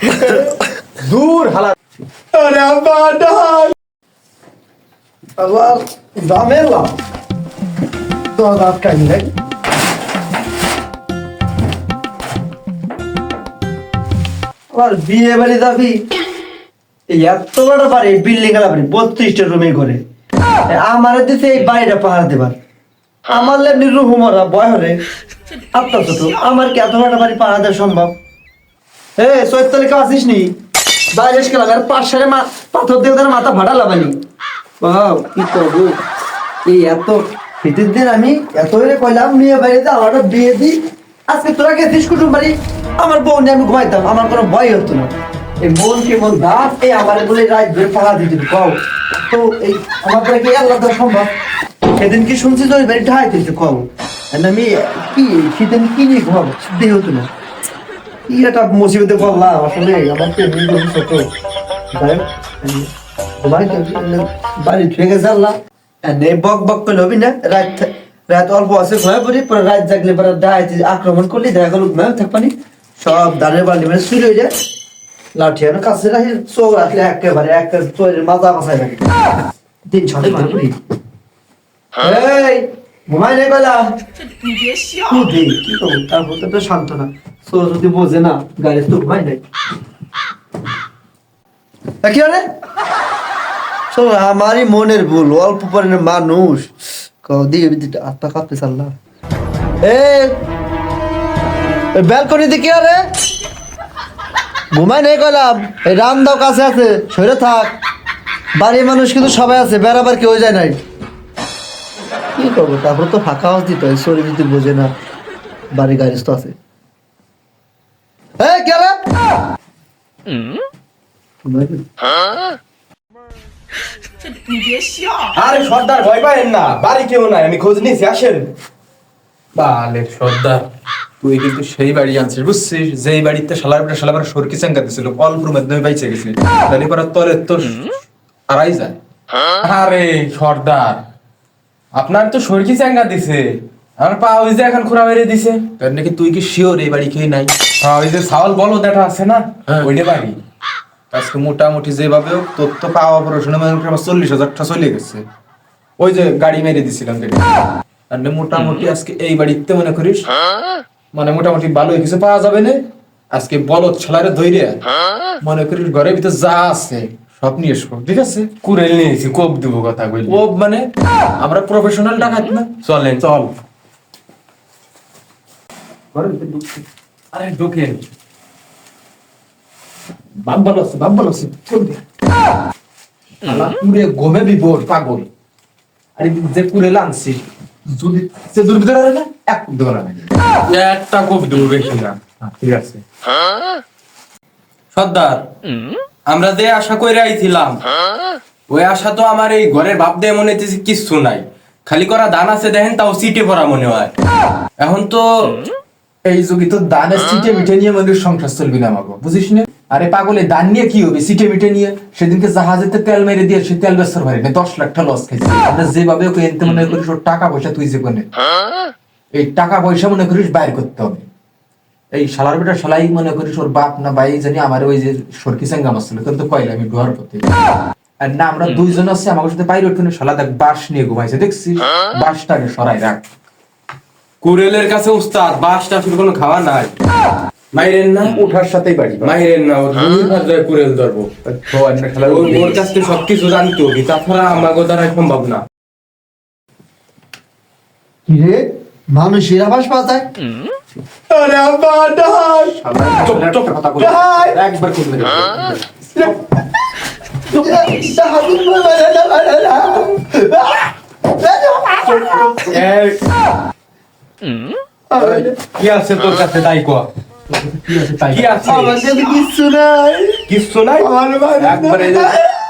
দূর, হালা। আরে আবার ঝামেলা তো নাই। আবার বিয়ে বাড়ি যাবি এত বড় বাড়ি বিল্ডিং এলা বাড়ি, বত্রিশটা রুমে করে। আমার দিতে এই বাড়িটা পাহাড় দেবার। আমার লেমনি রুহু বয় হলে আপনার ছোট। আমার কি এত বড় বাড়ি পাহাড় দেওয়া সম্ভব? এ, চৈতালি কেউ আসিস নি? বাইরে এসে গেলাম আর পাথর দিয়ে মাথা ফাটা লাগানি বাহ কি করব এই এত শীতের দিন আমি এত করে কইলাম মেয়ে বাড়িতে আমার বিয়ে দি। আজকে তোরা গেছিস কুটুম বাড়ি আমার বউ আমি ঘুমাইতাম, আমার কোনো ভয় হতো না। এই কি মন দাস, এই আমার বলে রাত ধরে পালা দিতে কও। তো এই আমার পরে কি আল্লাহ দেওয়া সম্ভব? সেদিন কি শুনছি যে ওই বাড়ি ঢাই দিতে কও আমি কি সেদিন কি নিয়ে ঘুমাবো? সিদ্ধি হতো না। কি একটা মুসিবতে পড়লাম? আসলে আমার তো নিজে ছোট যাই হোক, আমি ঘুমাই তো, বাড়ি ছুঁয়ে গেছে আল্লাহ। বক বক করলে হবি না? রাত রাত অল্প আছে ঘুমায় পড়ি পরে রাত জাগলে পরে ডাইতে আক্রমণ করলি দেখা গেল ঘুমায় থাকবানি সব দানের বাড়ি মানে শুরু হয়ে যায়। লাঠি আর কাছে রাখি চৌ রাখলে একেবারে একটা চোরের মাজা বাসায় রাখি দিন ছটে মারি পড়ি এই ঘুমাই নাই পেলাম কি করব? তার বলতে তো শান্ত না সরস্বতী বোঝে না গাড়ি তো ঘুমাই নাই। কি হলে? শোনো আমারই মনের ভুল অল্প পরিমাণের মানুষ। দিকে দিকে আত্মা কাঁপতে চাল্লা। এ ব্যালকনিতে কি আরে ঘুমাই নেই কলাম এই রান্দাও কাছে আছে শরীরে থাক। বাড়ির মানুষ কিন্তু সবাই আছে বেড়াবার কেউ যায় নাই। কি করব? তারপর তো ফাঁকা আওয়াজ দিতে হয় শরীর যদি বোঝে না বাড়ি গাড়ি তো আছে সেই বাড়ি বুঝছিস? যেই বাড়িতে অল্প হারাই যায়। হ্যাঁ? আরে সর্দার আপনার তো সরকি চাঙ্গা দিছে। আমার পা ওই যে এখন খুঁড়া মেরে দিছে। তার নাকি তুই কি শিওর এই বাড়ি খেয়ে নাই? হ্যাঁ ওই যে ছাওয়াল বলো দেখা আছে না হ্যাঁ। ওইটা বাড়ি। আজকে মোটামুটি যেভাবে তোর তো পাওয়া অপারেশনে মনে আমার চল্লিশ হাজার টাকা চলে গেছে। ওই যে গাড়ি মেরে দিছিলাম আর মোটামুটি আজকে এই বাড়িতে মনে করিস মানে মোটামুটি ভালো কিছু পাওয়া যাবে না। আজকে বলদ ছালারে ধৈর্য মনে করিস ঘরের ভিতরে যা আছে সব নিয়ে এসবো ঠিক আছে? কুড়েল নিয়েছি কোপ দিব কথা ও মানে? আমরা প্রফেশনাল ডাকাত না? চলেন। চল। আরে ঢুকেন। বাপ ভালো আছে বাপ ভালো আছে। চল পুরে গমে বিপদ পাগল। আরে যে কুড়েল আনছি যদি সে দূর ভিতরে না এক কোপ দেবো না একটা কোপ দেবো বেশি না। হ্যাঁ, ঠিক আছে। সর্দার। আমরা যে আশা করে আইছিলাম। ওই আশা তো আমার এই ঘরের বাপ দিয়ে মনে হইতেছে কিচ্ছু নাই। খালি করা দান আছে দেখেন তাও সিটে পড়া মনে হয়। এখন তো এই যুগে তো দানের সিটে মিটে নিয়ে আমাদের সংসার চলবি না আমাকে বুঝিস না? আরে পাগলে দান নিয়ে কি হবে? সিটে মিটে নিয়ে সেদিনকে জাহাজেতে তেল মেরে দিয়ে সে তেল বেসর ভারি না দশ লাখ টাকা লস খাইছে। আমরা যেভাবে ওকে এনতে মনে করিস ওর টাকা পয়সা তুই যে কোনে এই টাকা পয়সা মনে করিস বাইর করতে হবে। এই শালার বেটা শালাই মনে করিস ওর বাপ না ভাই জানি আমার ওই যে সরকি সাঙ্গাম আসছিল তোর তো কইলাম আমি ডুয়ার পথে আর না আমরা দুইজন আছি আমার সাথে বাইরে ওখানে শালা দেখ বাস নিয়ে ঘুমাইছে দেখছি বাসটাকে সরাই রাখ। কুরেলের কাছে উস্তাদ বাসটা ফির কোনো খাওয়া নাই। মাইরেন না? উঠার সাথেই বাড়ি মাইরেন না ওর দুই হাত ধরে কুরেল ধরবো। ওর ওর কাছ থেকে সবকিছু জানতে হবে তাছাড়া আমাকে দ্বারা সম্ভব না। কি রে? মানুষের আবাস পাওয়া যায়। আরে আব্বা ডাল চুপ চুপ। কথা বলি ডাল একবার করবে কি আছে তোর কাছে? তাই কো। কি আছে আমার কাছে কিচ্ছু নাই। কিচ্ছু নাই? আমার বাড়ি একবারে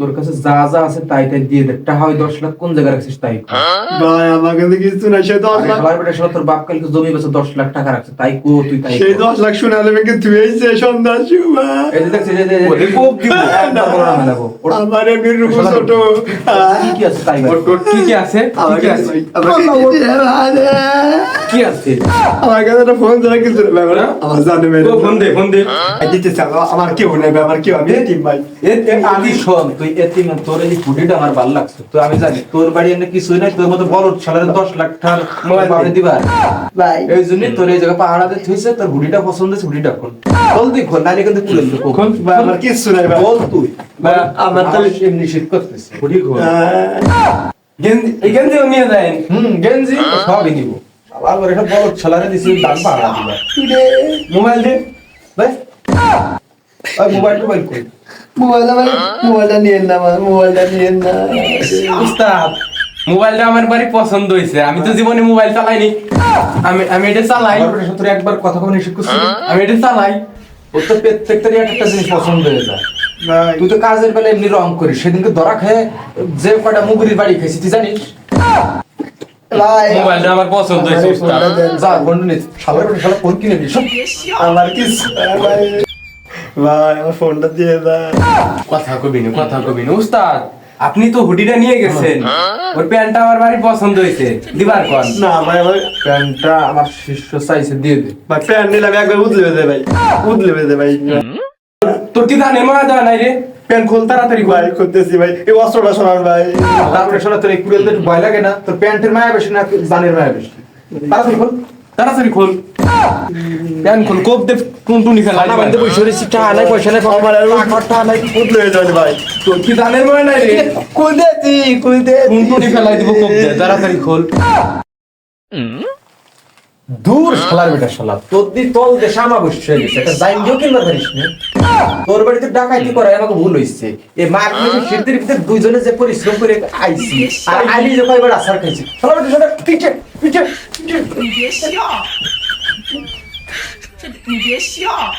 তোর কাছে যা যা আছে তাই তাই দিয়ে দে। টাকা ওই দশ লাখ কোন জায়গায় রাখছিস তাই ভাই আমার কাছে কিছু নাই সে দশ লাখ সবার বেটা তোর বাপ কালকে জমি বেচে দশ লাখ টাকা রাখছে তাই কো তুই তাই সেই দশ লাখ শুনে আলে মেয়েকে তুই এসে সন্ধ্যার সময় এই যে দেখছিস এই যে- এই যে- ওরে কোপ দিব। বড় নামে লাগো। আমার এমনি রূপ ছোট। কি কি আছে তাই ভাই তোর কি কি আছে কি আমার কাছে আছে আমার কাছে কি আছে? আমার কাছে একটা ফোন ছাড়া কিছু নেই ভাই আমার জানে মেয়ে ফোন দে ফোন দে। দিতেছে আমার কেউ নেই ভাই, আমার কেউ আমি এতিম ভাই। এ- আমি শোন তুই এতিম তোর এই হুডিটা আমার ভালো লাগছে। তো আমি জানি তোর বাড়ি এনে কিছুই নাই তোর মতো বড় দশ লাখ টাকার মোবাইল পাবে দিবা ভাই এই জন্য তোর এই জায়গা পাহাড়াতে থইছে তোর পছন্দ হয়েছে হুডিটা খোল। জলদি খোল নালে কিন্তু খুলে দিল ভাই, আমার কিছু নাই ভাই বল তুই। আমার তাহলে এমনি শীত করতেছে খোল। গেঞ্জি নিয়ে দেন হুম গেঞ্জি সবই নিব। আবার একটা বড় ছেলারে দিছি দাম পাহাড়া দিবা মোবাইল দে। ভাই ওই মোবাইল মোবাইল কই মোবাইলটা ভাই মোবাইলটা নিয়ে না আমার মোবাইলটা নিয়ে না উস্তাদ মোবাইলটা আমার বাড়ি পছন্দ হয়েছে আমি তো জীবনে মোবাইল চালাইনি আমি আমি এটা চালাই তোর একবার কথা নিষেধ আমি এটা চালাই ওর তো প্রত্যেকটারই এক একটা জিনিস পছন্দ হয়ে যায় তুই তো কাজের বেলা এমনি রং করিস সেদিনকে ধরা খেয়ে যে কটা মুগুরির বাড়ি খেয়েছি তুই জানিস মোবাইলটা আমার পছন্দ হয়েছে আমার নাই ভাই আমার ফোনটা দিয়ে দাও কথা কবি না কথা কবি না। উস্তাদ আপনি তো হুডিটা নিয়ে গেছেন। ওর প্যান্টটা আমার বাড়ি পছন্দ হয়েছে। দিবার কন। না ভাই আমার প্যান্টটা আমার শিষ্য চাইছে দিয়ে দে। ভাই প্যান্ট নিলাম একবার উদলে বেঁধে ভাই উদলে বেঁধে ভাই তোর কি ধানের মনে দেওয়া নাই রে? প্যান্ট খোল তাড়াতাড়ি ভাই করতেছি ভাই। এই অস্ত্রটা শোনান ভাই। তারপরে শোনা তোর এই ভয় লাগে না? তোর প্যান্টের মায়া বেশি না জানের মায়া বেশি? তাড়াতাড়ি খোল। তাড়াতাড়ি খোল। প্যান্ট খোল কোপ দে টুনটুনি ফেলা না বান্ধে বসে রয়েছি টাকা নাই পয়সা নাই আমার আর টাকা নাই উদলে হয়ে যাবে ভাই। তোর কি ধানের মনে নাই রে? কুদেছি কুদে টুনটুনি ফেলাই দিব কোপ দে তাড়াতাড়ি খোল। দূর শালার বেটা শালা তোর দি তল দেশে আমার বসে গেছে একটা জাইন দিও কিনবার পারিস না। তোর বাড়িতে ডাকাইতি করাই আমাকে ভুল হইছে। এ মার শীতের ভিতরে দুইজনে যে পরিশ্রম করে আইছি আর আইলি যে কয়বার আসার খাইছি। শালার বেটা শালা 你这，你别笑，这你别笑。